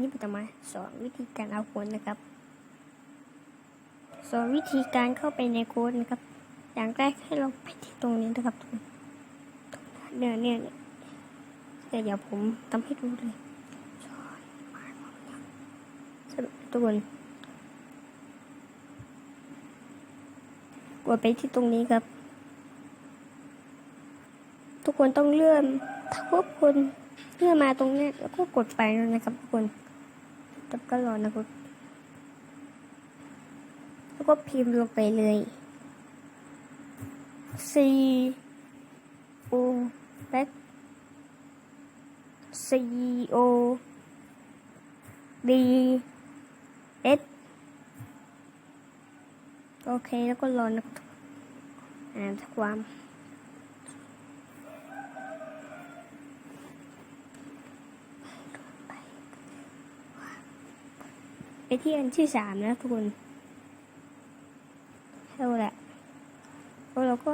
นี่ผมจะมาสอนวิธีการเอาโค้ดนะครับ สอนวิธีการเข้าไปในโค้ดนะครับ อย่างแรกให้เราไปที่ตรงนี้นะครับทุกคนเนี่ยเนี่ยเนี่ยแต่เดี๋ยวผมทำให้ดูเลยทุกคนกดไปที่ตรงนี้ครับ ทุกคนต้องเลื่อนถ้าพวกคุณเลื่อนมาตรงนี้แล้วก็กดไปนะครับทุกคน แล้วก็รอนะครับ แล้วก็พิมพ์ลงไปเลย C O แบ็ค C O D S โอเค แล้วก็รอนะครับอ่านความ ไปที่อันที่สามนะทุกคนเอาแหละแล้วเราก็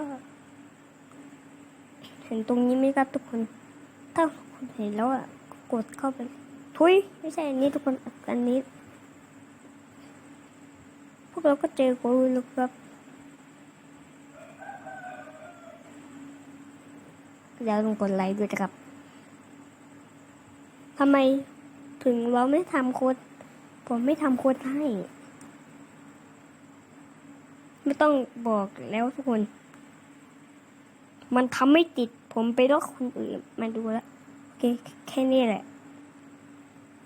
เห็นตรงนี้ไหมครับทุกคน ถ้าคุณเห็นแล้วอะกดเข้าไป ทุยไม่ใช่อันนี้ทุกคนอันนี้ พวกเราก็เจอกูแล้วครับแล้วลงกดไลค์ด้วยนะครับทำไมถึงเราไม่ทำโค้ด ผมไม่ทำโค้ดให้ ไม่ต้องบอกแล้วทุกคน มันทำไม่ติด ผมไปลอกคนอื่นมาดูแล้ว โอเค แค่นี้แหละ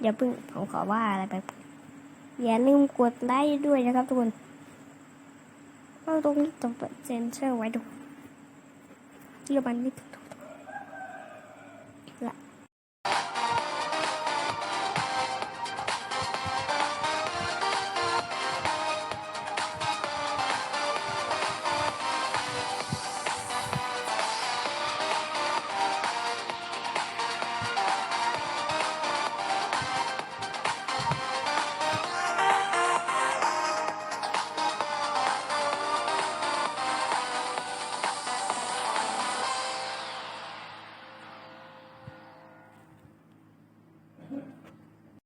อย่าเพิ่งผมขอว่าอะไรไปอย่าลืมกดไลค์ด้วยนะครับทุกคนเอาตรงนี้ต้องเปิดเซนเซอร์ไว้ดูเรื่องมันไม่ถูก